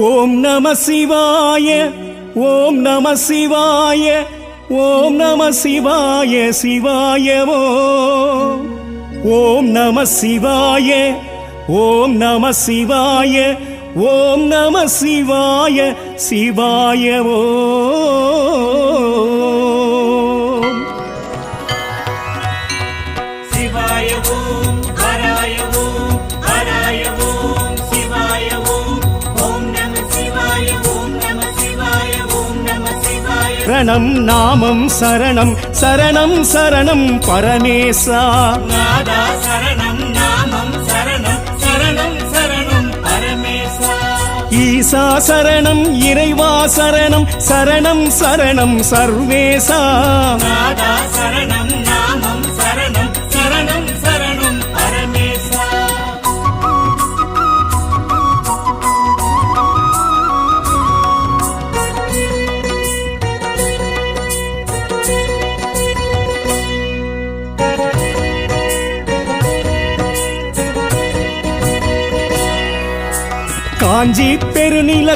ஓம் நம சிவாய ஓம் நம சிவாய ஓம் நம சிவாய சிவாயவோ. ஓம் நம சிவாய ஓம் நம சிவாய ஓம் நம சிவாய சிவாயவோ. சரணம் நாமம் சரணம் சரணம் சரணம் பரமேசா. சரணம் நாமம் சரணம் சரணம் சரணம் பரமேசா. ஈசா சரணம் இறைவா சரணம் சரணம் சரணம் சர்வேசா. சரணம்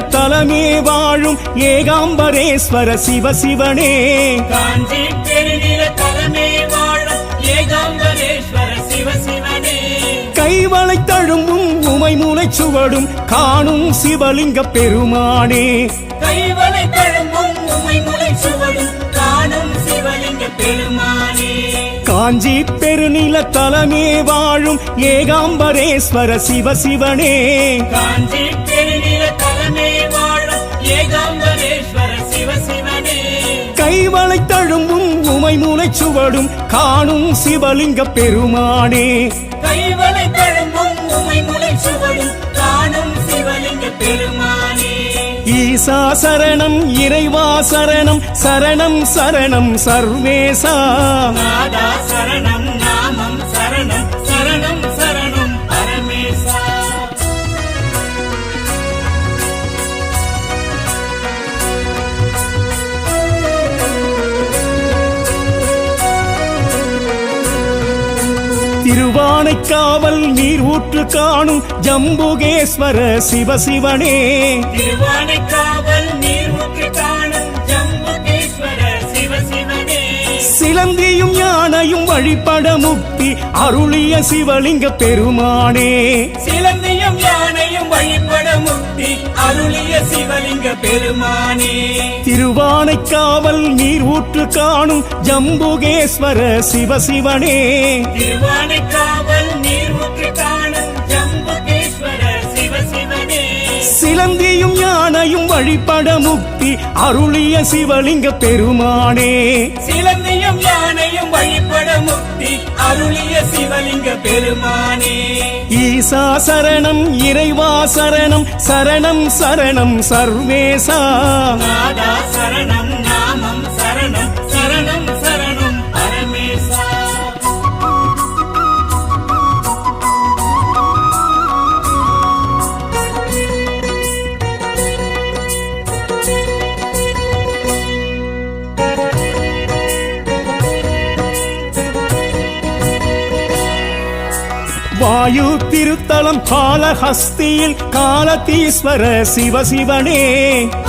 தலமே வாழும் ஏகாம்பரேஸ்வர சிவசிவனே காஞ்சி பெருநில தலைமை வாழும் ஏகாம்பரேஸ்வர சிவசிவனே கைவளை தழும்பும் உமை சுவடும் காணும் சிவலிங்க பெருமானே. கைவளை தழும்பும் உமை முளை சுவடும் காணும் சிவலிங்க பெருமானே. காஞ்சி பெருநில தலமே வாழும் ஏகாம்பரேஸ்வர சிவசிவனே காஞ்சி கைவளை தழும்பும் உமை சுவடும் காணும் சிவலிங்க பெருமானே. கைவளை தழும்பும் உமை முளை சுவடும் காணும் சிவலிங்க பெருமானே. ஈசா சரணம் இறைவா சரணம் சரணம் சரணம் சர்வேசா. சரணம் திருவானைக்காவல் நீர் ஊற்று காணும் ஜம்புகேஸ்வர சிவசிவனே. திருவானைக்காவல் நீர் ஊற்று காணும் ஜம்புகேஸ்வர சிவசிவனே. சிலந்தியும் யானையும் வழிபட முக்தி அருளிய சிவலிங்க பெருமானே. சிலந்தியும் யானையும் வழிபட அருளிய சிவலிங்க பெருமானே. திருவானைக்காவல் நீர் ஊற்று காணும் ஜம்புகேஸ்வர சிவசிவனே. திருவானைக்காவல் சிலந்தியும் யானையும் வழிபட முக்தி அருளிய சிவலிங்க பெருமானே. சிலந்தியும் யானையும் வழிபட முக்தி அருளிய சிவலிங்க பெருமானே. ஈசா சரணம் இறைவா சரணம் சரணம் சரணம் சர்வேசா. நாதா சரணம் வாயு திருத்தலம் காலஹஸ்தியில் காலதீஸ்வர சிவசிவனே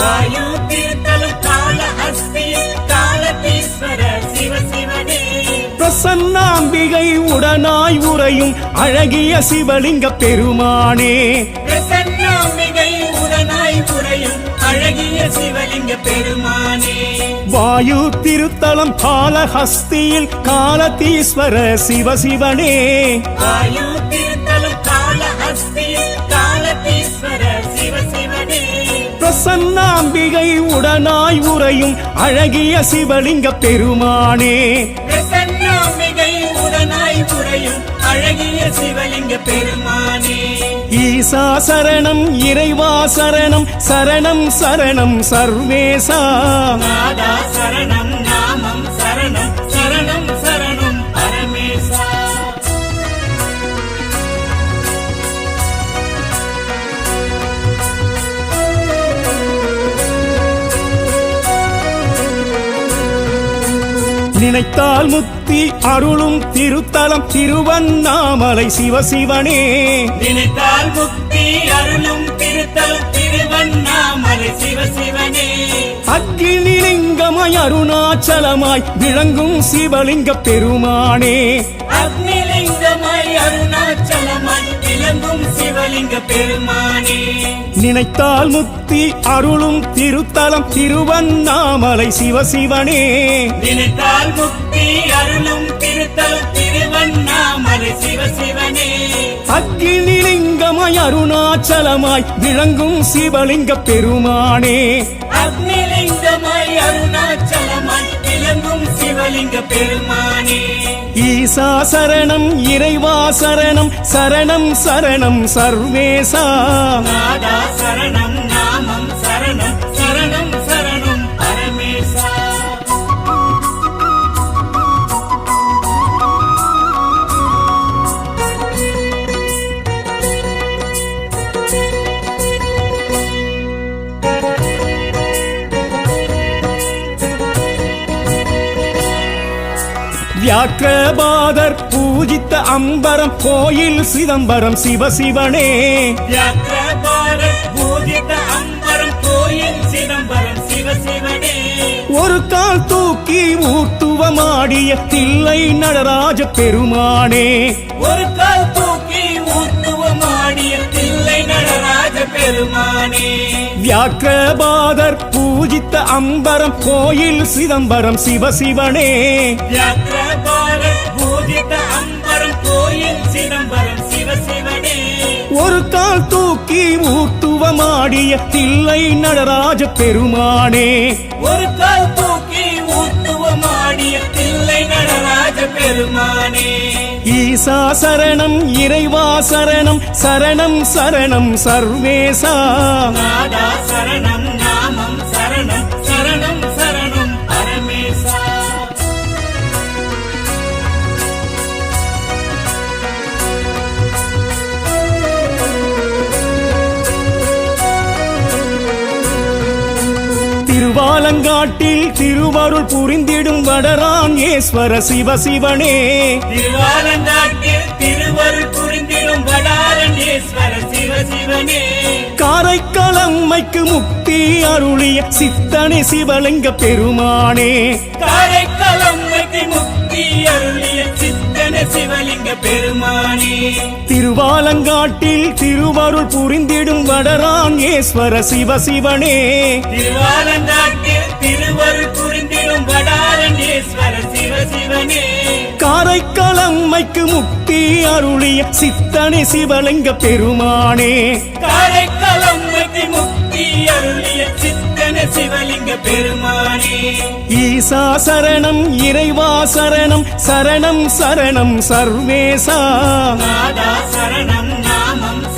வாயு திருத்தலம் கால அஸ்தியில் காலதீஸ்வர சிவசிவனே பிரசன்னாம்பிகை உடனாய் உறையும் அழகிய சிவலிங்க பெருமானே. பிரசன்னாம்பிகை உடனாய் புரையும் அழகிய சிவலிங்க பெருமானே. வாயு திருத்தலம் காலஹஸ்தியில் காலதீஸ்வர சிவசிவனே வாயு பிரசன்னாம்பிகை உடனாய் உறையும் அழகிய சிவலிங்க பெருமானே. அழகிய சிவலிங்க பெருமானே. ஈசா சரணம் இறைவா சரணம் சரணம் சரணம் சர்வேசா. சரணம் நினைத்தால் முக்தி அருளும் திருத்தலம் திருவண்ணாமலை சிவசிவனே. நினைத்தால் முக்தி அருளும் திருத்தல் திருவண்ணா சிவ சிவனே அக்னிலிங்கமாய் அருணாச்சலமாய் விளங்கும் சிவலிங்க பெருமானே. சிவலிங்க பெருமானே. நினைத்தால் முக்தி அருளும் திருத்தலம் திருவண்ணாமலை சிவசிவனே நினைத்தால் முக்தி அருளும் திருத்தலம் திருவண்ணாமலை சிவ சிவனே. அக்னிலிங்கமாய் அருணாச்சலமாய் விளங்கும் சிவலிங்க பெருமானே. அக்னிலிங்கமாய் அருணாச்சலமாய் விளங்கும் சிவலிங்க பெருமானே. ஈசா சரணம் இறைவா சரணம் சரணம் சரணம் சர்வேசா. சரணம் வியாக்கிரபாதர் பூஜித்த அம்பரம் கோயில் சிதம்பரம் சிவ சிவனே. ஒரு கால் தூக்கி ஊர்த்துவமாடிய தில்லை நடராஜ பெருமானே. ஒரு கால் தூக்கி பெருமானே. வியாக்கிரபாதர் பூஜித்த அம்பரம் கோயில் சிதம்பரம் சிவ சிவனே ஒரு கால் தூக்கி ஊர்த்துவமாடிய தில்லை நடராஜ பெருமானே. ஒரு கால் தூக்கி ஊத்துவமாடிய தில்லை நடராஜ பெருமானே. ஈசா சரணம் இறைவா சரணம் சரணம் சரணம் சர்வேசா. சரணம் திருவாலங்காட்டில் திருவருள் புரிந்திடும் வடரான் ஈஸ்வர சிவசிவனே திருவாலங்காட்டில் திருவருள் புரிந்திடும் வடாரண்யேஸ்வர சிவ சிவனே. காரைக்காலம்மைக்கு முக்தி அருளிய சித்தனே சிவலிங்க பெருமானே. காரைக்காலம்மைக்கு முக்தி அருளிய சிவலிங்க பெருமானே. திருவாலங்காட்டில் திருவருள் புரிந்திடும் வடரான் ஈஸ்வர சிவசிவனே திருவாலங்காட்டில் திருவருள் புரிந்திடும் வடாரண்யேஸ்வர சிவ சிவனே. காரைக்காலம்மைக்கு முக்தி அருளிய சித்தனே சிவலிங்க பெருமானே. காரைக்காலம்மைக்கு முக்தி அருளிய சித்தன சிவலிங்க பெருமானே. ஈசா சரணம் இறைவா சரணம் சரணம் சரணம் சர்வேசா. சரணம் நாமம்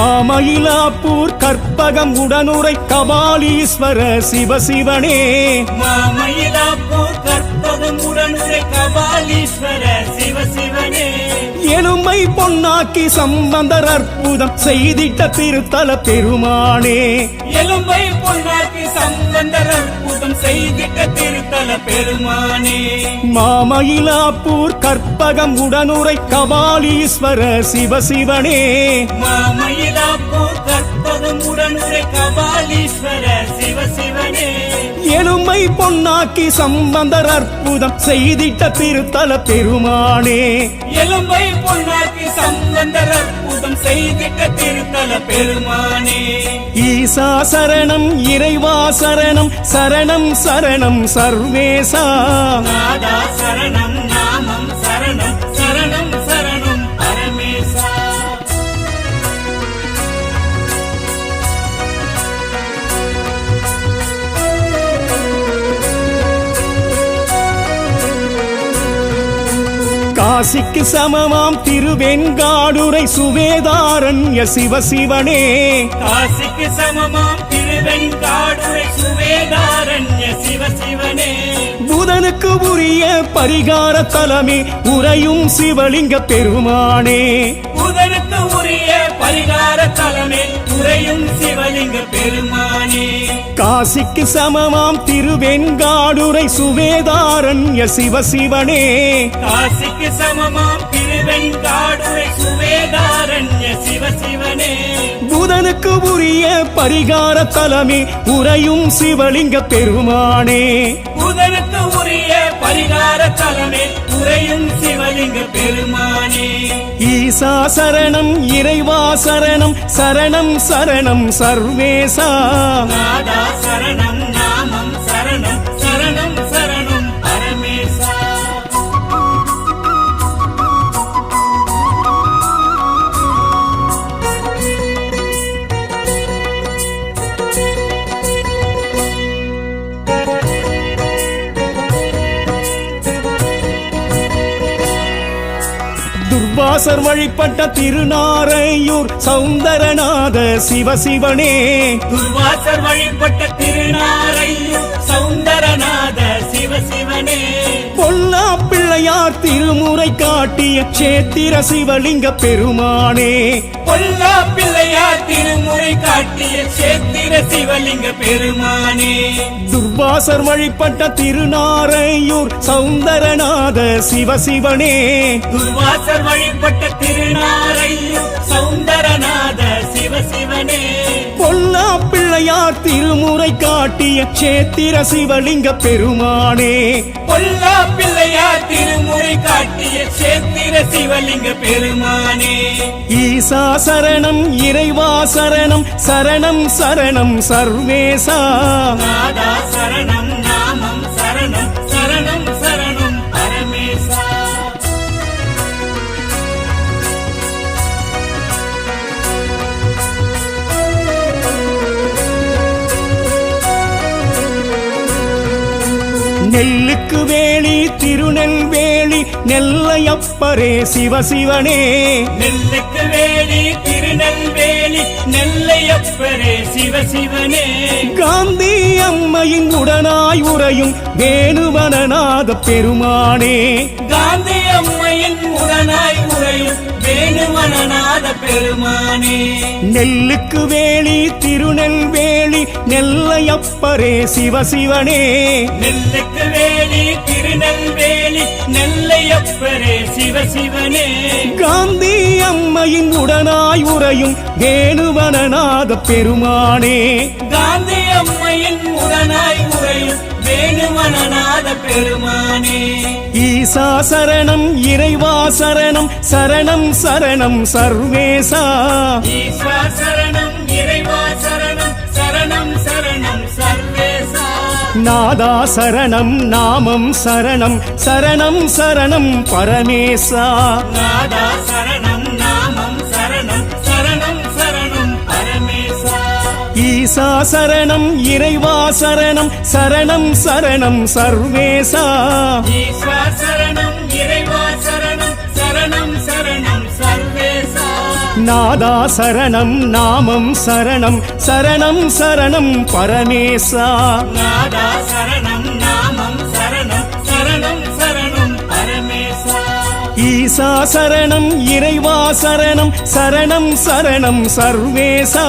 மாமயிலாப்பூர் கற்பகம் உடனுரை கபாலீஸ்வர சிவசிவனே. மாமயிலாப்பூர் எலும்பை பொன்னாக்கி சம்பந்தர் அற்புதம் செய்திட்ட திருத்தல பெருமானே. எலும்பை பொன்னாக்கி சம்பந்தர் அற்புதம் செய்திட்ட திருத்தல பெருமானே. மாமயிலாப்பூர் கற்பகம் உடனுரை கபாலீஸ்வர சிவசிவனே மாமயிலாப்பூர் கற்பகம் உடனுரை கபாலீஸ்வர சிவ சிவனே. எலும்பை பொன்னாக்கி சம்பந்தர் அற்புதம் செய்திட்ட திருத்தல பெருமானே. எலும்பை பொன்னாக்கி சம்பந்தர் அற்புதம் செய்திட்ட திருத்தல பெருமானே. ஈசா சரணம் இறைவா சரணம் சரணம் சரணம் சர்வேசா. நாதா சரணம் நாமம் காசிக்கு சமமாம் திருவெண்காடுரை சுவேதாரண்ய சிவசிவனே. காசிக்கு சமமாம் திருவெண்காடுரை சுவேதாரண்ய சிவ சிவனே புத புதனுக்கு உரிய பரிகார தலமே உறையும் சிவலிங்க பெருமானே. புதனுக்கு பரிகார தலமே உறையும் சிவலிங்க பெருமானே. காசிக்கு சமமாம் திருவெண்காடுரை சுவேதாரண்ய சிவசிவனே. காசிக்கு சமமாம் திருவெண்காடுரை சுவேதாரண்ய சிவசிவனே. புதனுக்கு உரிய பரிகார தலமே உறையும் சிவலிங்க பெருமானே. புதனுக்கு உரிய பரிகார தலமே உறையும் சிவலிங்க பெருமானே. ஈசா சரணம் இறைவா சரணம் சரணம் சரணம் சர்வேசா. சரணம் நாமம் துர்வாசர் வழிபட்ட திருநாரையூர் சௌந்தரநாத சிவசிவனே துர்வாசர் வழிபட்ட திருநாரையூர் சௌந்தரநாத சிவசிவனே பொல்லா பிள்ளையார் திருமுறை காட்டிய சேத்திர சிவலிங்க பெருமானே. பொல்லா பிள்ளையார் திருமுறை காட்டிய சேத்திர சிவலிங்க பெருமானே. துர்வாசர் வழிபட்ட திருநாரையூர் சௌந்தரநாத சிவசிவனே. துர்வாசர் வழிபட்ட திருநாரையூர் சௌந்தரநாத சிவசிவனே. பொல்லா பிள்ளையார் திருமுறை காட்டிய சேத்திர சிவலிங்க பெருமானே. பொல்லா பிள்ளையார் திருமுறை காட்டிய சேத்திர சிவலிங்க பெருமானே. ஈசா சரணம் இறைவா சரணம் சரணம் சரணம் சர்வேசா. சரணம் நெல்லுக்கு வேலி திருநெல்வேலி நெல்லையப்பரே சிவசிவனே நெல்லுக்கு வேலி திருநெல்வேலி நெல்லையப்பரே சிவசிவனே காந்தி அம்மையின் உடனாய் உறையும் வேணுவனநாத பெருமானே. காந்தி உறையும் வேணுமனநாத பெருமானே. நெல்லுக்கு வேலி திருநெல்வேலி நெல்லையப்பரே சிவசிவனே நெல்லுக்கு வேலி திருநெல்வேலி நெல்லையப்பரே சிவசிவனே காந்தி அம்மையின் உடனாய் உறையும் வேணுவனநாத பெருமானே. காந்தி அம்மையின் உடனாய் உறையும் வேணுமனநாத பெருமானே. ஈசா சரணம் இறைவா சரணம் சரணம் சரணம் சர்வேசா. சரணம் இறைவா சரணம் சரணம் சரணம் சர்வேசா. நாதா சரணம் நாமம் சரணம் சரணம் சரணம் பரமேசா. நாதா சரணம் ஈசா சரணம் இறைவா சரணம் சரணம் சரணம் சர்வேசா. சரணம் இறைவா சரணம் சரணம் சரணம் சர்வேசா. நாதா சரணம் நாமம் சரணம் சரணம் சரணம் பரமேசா. நாதா ஈசா சரணம் இறைவா சரணம் சரணம் சரணம் சர்வேசா.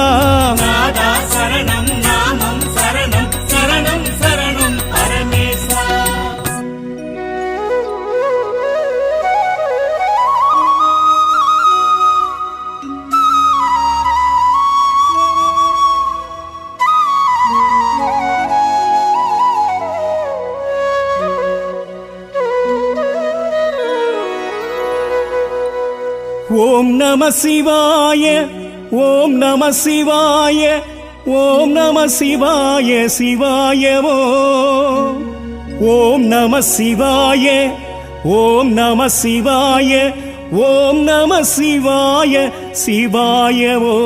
ஓம் நம சிவாய ஓம் நம சிவாய ஓம் நம சிவாய சிவாயவோ. ஓம் நம சிவாய ஓம் நம சிவாய ஓம் நம சிவாய சிவாயவோ.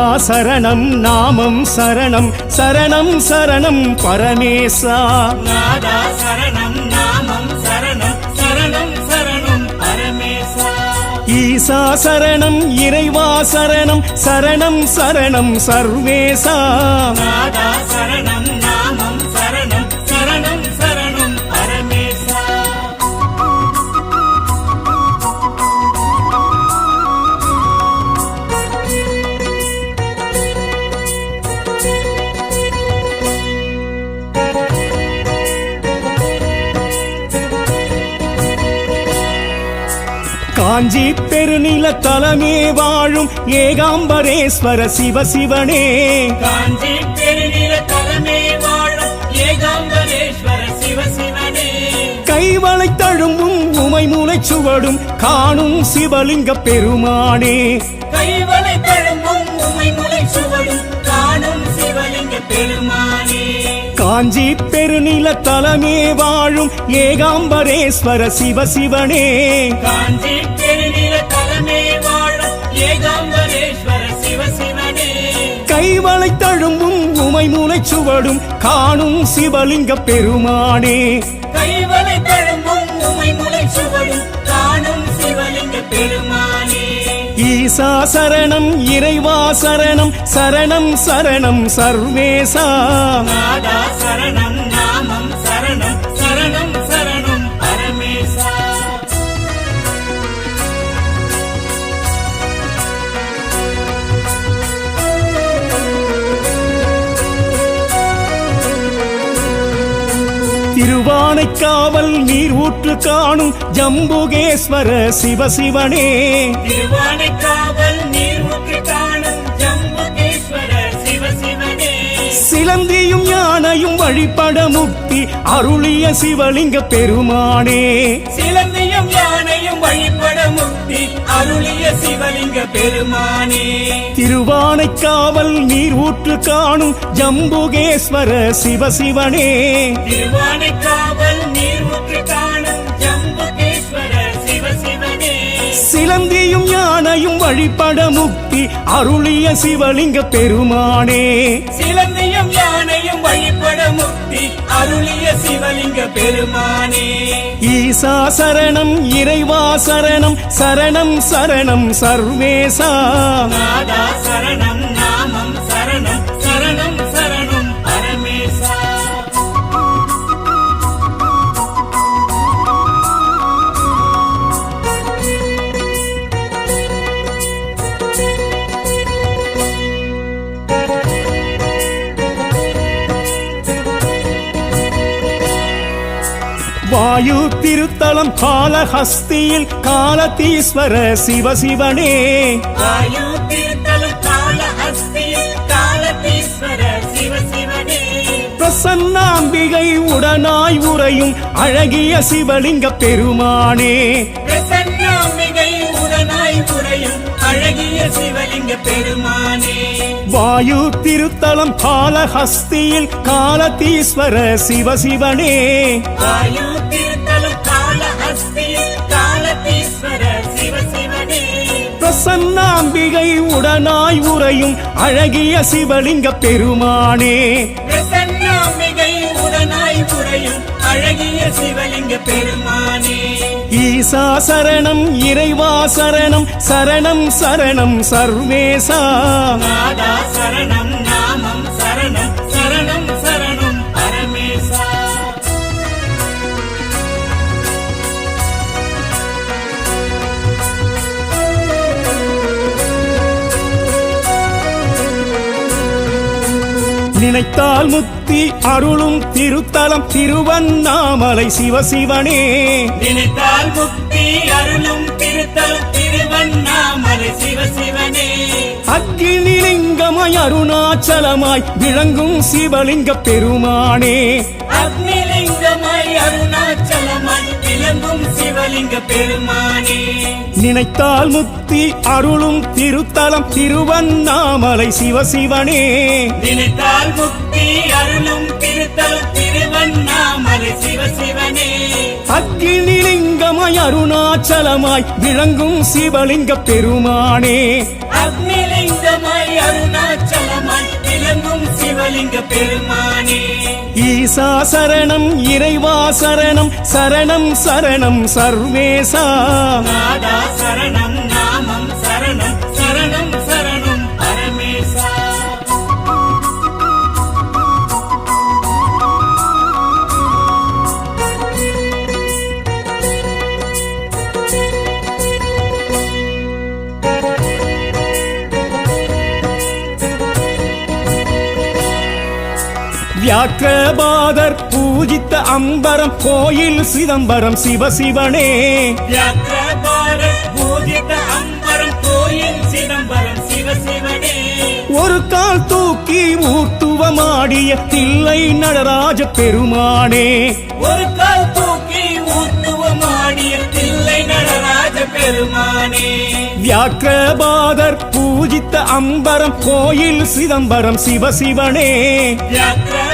சரணம் நாமம் சரணம் சரணம் சரணம் பரமேசா. சரணம் நாமம் சரணம் சரணம் சரணம் பரமேசா. ஈசா சரணம் இறைவா சரணம் சரணம் சரணம் சர்வேசா. சரணம் காஞ்சி பெருநில தலமே வாழும் ஏகாம்பரேஸ்வர சிவசிவனே காஞ்சி பெருநில தலைமை வாழும் ஏகாம்பரேஸ்வர சிவசிவனே கைவளை தழும்பும் உமை மூளைச் சுவடும் காணும் சிவலிங்க பெருமானே. கைவளை தழும்பும் உமை முளை சுவடும் காணும் சிவலிங்க பெருமானே. காஞ்சி பெருநில தலமே வாழும் ஏகாம்பரேஸ்வர சிவசிவனே காஞ்சி பெருநில தலைமை வாழும் ஏகாம்பரேஸ்வர சிவசிவனே கைவளை தழும்பும் உமை மூளைச் சுவடும் காணும் சிவலிங்க பெருமானே. ஈசா சரணம் இறைவா சரணம் சரணம் சரணம் சர்வேசா. சரணம். திருவானைக்காவல் நீர் ஊற்று காணும் ஜம்புகேஸ்வர சிவசிவனே. திருவானைக்காவல் நீர் ஊற்று காணும் ஜம்புகேஸ்வர சிவசிவனே. சிலந்தியும் யானையும் வழிபட முக்தி அருளிய சிவலிங்க பெருமானே. சிலந்தியும் முக்தி அருளிய சிவலிங்க பெருமானே. திருவானைக்காவல் நீர் ஊற்று காணும் ஜம்புகேஸ்வர சிவசிவனே. திருவானைக்காவல் நீர் ஊற்று காணும் ஜம்புகேஸ்வர சிவசிவனே. சிலந்தியும் யானையும் வழிபட முக்தி அருளிய சிவலிங்க பெருமானே. சிலந்தியும் யானையும் முக்தி அருளிய சிவலிங்க பெருமானே. ஈசா சரணம் இறைவா சரணம் சரணம் சரணம் சர்வேசா. சரணம் வாயு திருத்தலம் காலஹஸ்தியில் காலதீஸ்வர சிவசிவனே வாயு திருத்தலம் காலஹஸ்தியில் காலதீஸ்வர சிவசிவனே பிரசன்னாம்பிகை உடனாய் உறையும் அழகிய சிவலிங்க பெருமானே. பிரசன்னாம்பிகை உடனாய் உறையும் அழகிய சிவலிங்க பெருமானே. வாயு திருத்தலம் காலஹஸ்தியில் காலதீஸ்வர சிவசிவனே வாயு பிரசன்னாம்பிகை உடனாய் உறையும் அழகிய சிவலிங்க பெருமானே. அழகிய சிவலிங்க பெருமானே. ஈசா சரணம் இறைவா சரணம் சரணம் சரணம் சர்வேசா சரணம் நினைத்தால் முக்தி அருளும் திருத்தலம் திருவண்ணாமலை சிவசிவனே. நினைத்தால் முக்தி அருளும் திருத்தலம் திருவண்ணாமலை சிவசிவனே. அக்னிலிங்கமாய் அருணாச்சலமாய் விளங்கும் சிவலிங்க பெருமானே. அக்னிலிங்கமாய் அருணாச்சலமாய் விளங்கும் சிவலிங்க பெருமானே. நினைத்தால் முக்தி அருளும் திருத்தலம் திருவண்ணாமலை சிவசிவனே நினைத்தால் முக்தி அருளும் திருத்தலம் திருவண்ணாமலை சிவசிவனே அக்னிலிங்கமாய் அருணாச்சலமாய் விளங்கும் சிவலிங்க பெருமானே. அக்னிலிங்கமாய் அருணாச்சலமாய் சிவலிங்க பெருமானே. ஈசா சரணம் இறைவா சரணம் சரணம் சரணம் சர்வேசா. சரணம் வியாக்கிரபாதர் பூஜித்த அம்பரம் கோயில் சிதம்பரம் சிதம்பரம் சிவசிவனே ஒரு கால் தூக்கி ஊர்த்துவமாடிய தில்லை நடராஜ பெருமானே. ஒரு கால் தூக்கி ஊத்துவமாடிய தில்லை நடராஜ பெருமானே. வியாக்கிரபாதர் பூஜித்த அம்பரம் கோயில் சிதம்பரம் சிவசிவனே வியாக்கிரபாரத்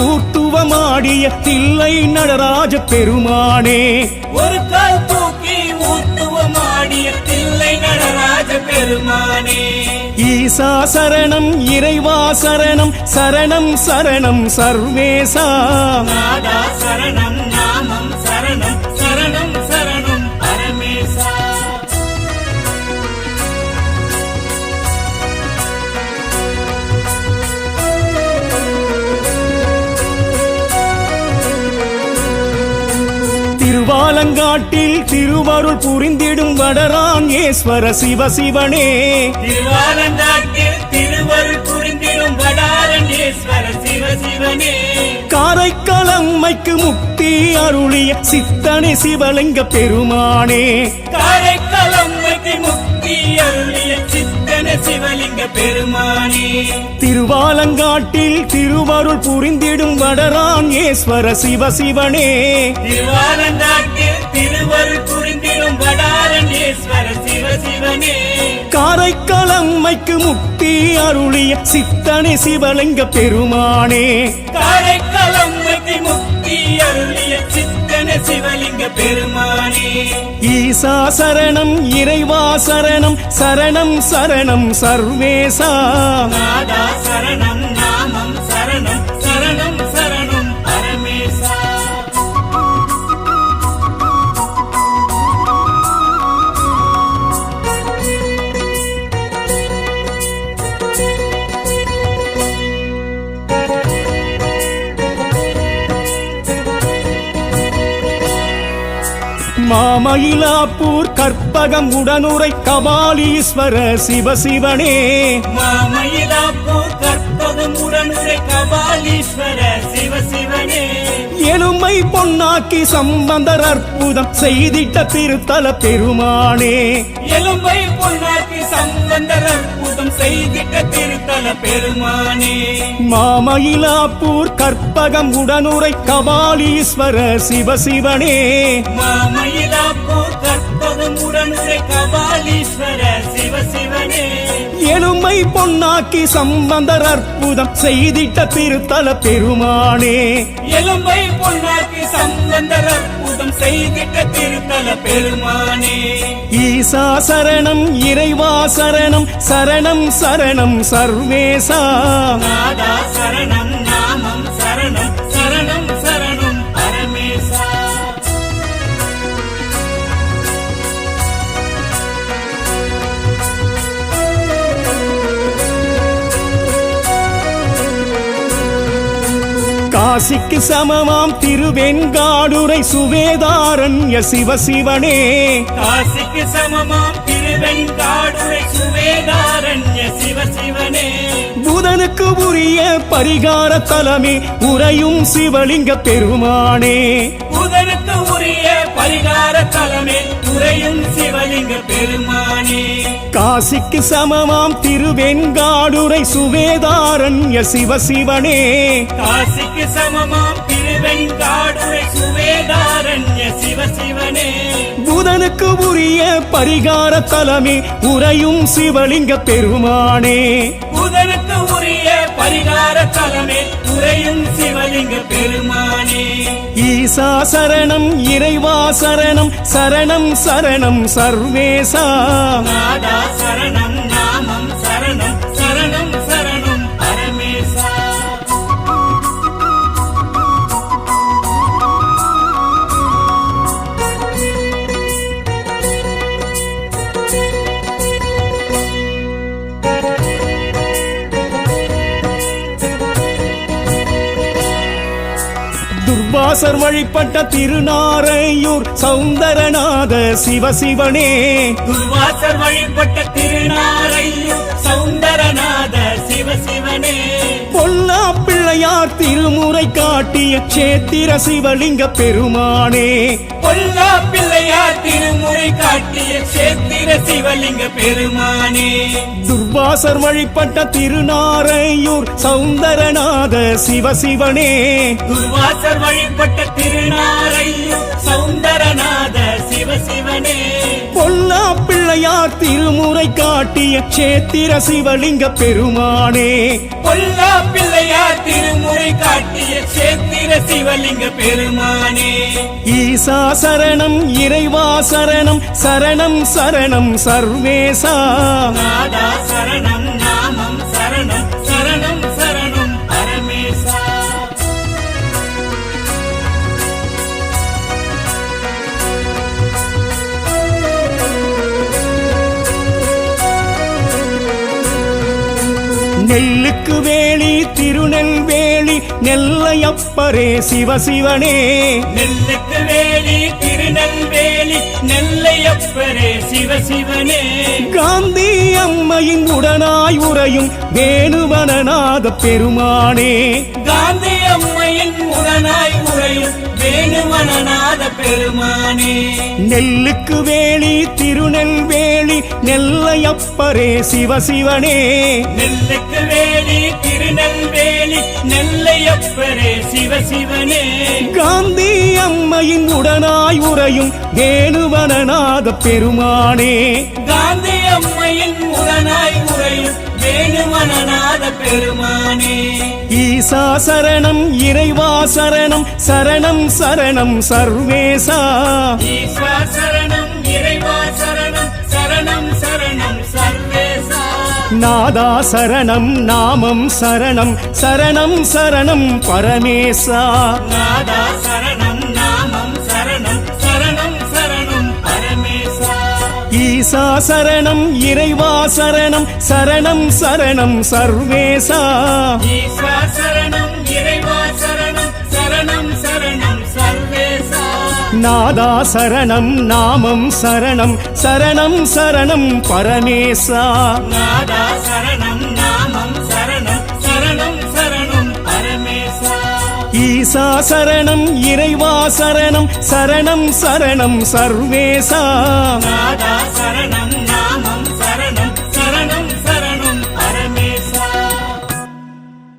ஊர்த்துவமாடிய தில்லை நடராஜ பெருமானே. ஒரு கால் தூக்கி ஊத்துவமாடிய தில்லை நடராஜ பெருமானே. ஈசா சரணம் இறைவா சரணம் சரணம் சரணம் சர்வேசா. சரணம் திருவாலங்காட்டில் திருவருள் புரிந்திடும் வடரான் ஈஸ்வர சிவசிவனே திருவாலங்காட்டில் திருவருள் புரிந்திடும் வடாரண்யேஸ்வர சிவசிவனே காரைக்காலம்மைக்கு முக்தி அருளிய சித்தனை சிவலிங்க பெருமானே. காரைக்காலம்மைக்கு முக்தி அருளிய சித்தன சிவலிங்க பெருமானே. திருவாலங்காட்டில் திருவருள் புரிந்திடும் வடரான் ஈஸ்வர சிவசிவனே திருவாலங்காட்டில் திருவருள் புரிந்திடும் வடாரண்யேஸ்வர சிவசிவனே காரைக்காலம்மைக்கு முக்தி அருளிய சித்தனை சிவலிங்க பெருமானே. காரைக்காலம்மைக்கு முக்தி அருளிய சித்தன சிவலிங்க பெருமானே. ஈசா சரணம் இறைவா சரணம் சரணம் சரணம் சர்வேசா. சரணம் மாமயிலாப்பூர் கற்பகம் உடனுரை கபாலீஸ்வர சிவசிவனே. மாமயிலாப்பூர் கற்பகம் உடனுரை கபாலீஸ்வர பொன்னாக்கி சம்பந்தர் அற்புதம் செய்திட்ட திருத்தல பெருமானே. எலும்பை பொன்னாக்கி சம்பந்தர் அற்புதம் செய்திட்ட திருத்தல பெருமானே. மாமயிலாப்பூர் கற்பகம் உடனுரை கபாலீஸ்வர சிவசிவனே மாமயிலாப்பூர் கற்பகம் உடனுரை கபாலீஸ்வர சிவசிவனே எலும்பை பொன்னாக்கி சம்பந்தர் அற்புதம் செய்திட்ட திருத்தல பெருமானே. எலும்பை பொன்னாக்கி சம்பந்தர் அற்புதம் செய்திட்ட திருத்தல பெருமானே. ஈசா சரணம் இறைவா சரணம் சரணம் சரணம் சர்வேசா. சரணம் காசிக்கு சமமாம் திருவெண்காடுரை சுவேதாரண்ய சிவசிவனே. காசிக்கு சமமாம் திருவெண்காடுரை சுவேதாரண்ய சிவசிவனே. புதனுக்கு உரிய பரிகார தலமே உறையும் சிவலிங்க பெருமானே. புதனுக்கு உரிய பரிகார தலமே உறையும் சிவலிங்க பெருமானே. காசிக்கு சமமாம் திருவெண்காடுரை சுவேதாரண்ய சிவசிவனே. காசிக்கு சமமாம் திருவெண்காடுரை சுவேதாரண்ய சிவசிவனே. புதனுக்கு உரிய பரிகார தலமே உறையும் சிவலிங்க பெருமானே. புதனுக்கு உரிய பரிகார தலமே உறையும் சிவலிங்க பெருமானே. ஈசா சரணம் இறைவா சரணம் சரணம் சரணம் சர்வேசா. நாதா சரணம் நாமம் சரணம் துர்வாசர் வழிபட்ட திருநாரையூர் சௌந்தரநாத சிவசிவனே துர்வாசர் வழிபட்ட திருநாரையும் சௌந்தரநாத சிவசிவனே பொல்லா பிள்ளையார் திருமுறை காட்டிய சேத்திர சிவலிங்க பெருமானே. பொல்லா திருமுறை காட்டிய சேத்திர சிவலிங்க பெருமானே. துர்வாசர் வழிபட்ட திருநாரையூர் சௌந்தரநாத சிவசிவனே. துர்வாசர் வழிபட்ட திருநாரையும் சௌந்தரநாத சிவசிவனே. பொல்லா பிள்ளையார் திருமுறை காட்டிய சேத்திர சிவலிங்க பெருமானே. பொல்லா பிள்ளையார் திருமுறை காட்டிய சேத்திர சிவலிங்க பெருமானே. ஈசா சரணம் இறைவா சரணம் சரணம் சரணம் சர்வேசா. சரணம் நாமம் சரணம் நெல்லுக்கு வேலி திருநெல்வேலி நெல்லையப்பரே சிவசிவனே நெல்லுக்கு வேலி திருநெல்வேலி நெல்லையப்பரே சிவசிவனே காந்தி அம்மையின் உடனாய் உறையும் வேணுவனநாத பெருமானே. காந்தி அம்மையின் உறையும் வேணுமனநாத பெருமானே. நெல்லுக்கு வேலி திருநெல்வேலி நெல்லையப்பரே சிவசிவனே. நெல்லுக்கு வேலி திருநெல்வேலி நெல்லையப்பரே சிவசிவனே. காந்தி அம்மையின் உடனாய் உறையும் வேணுவனநாத பெருமானே. காந்தி அம்மையின் உடனாய் உறையும் வேணுமனநாத பெருமானே. ஈசா சரணம் இறைவா சரணம் சரணம் சரணம் சர்வேசா. ஈஸ்வா சரணம் இறைவா சரணம் சரணம் சரணம் சர்வேசா. நாதா சரணம் நாமம் சரணம் சரணம் சரணம் பரமேசா. நாதா சரணம் ஈசா சரணம் இறைவா சரணம் சரணம் சரணம் சர்வேசா. சரணம் இறைவா சரணம் சரணம் சரணம் சர்வேசா. நாதா சரணம் நாமம் சரணம் சரணம் சரணம் பரமேசா. நாதா ஈசா சரணம் இறைவா சரணம் சரணம் சரணம் சர்வேசா சரணம்.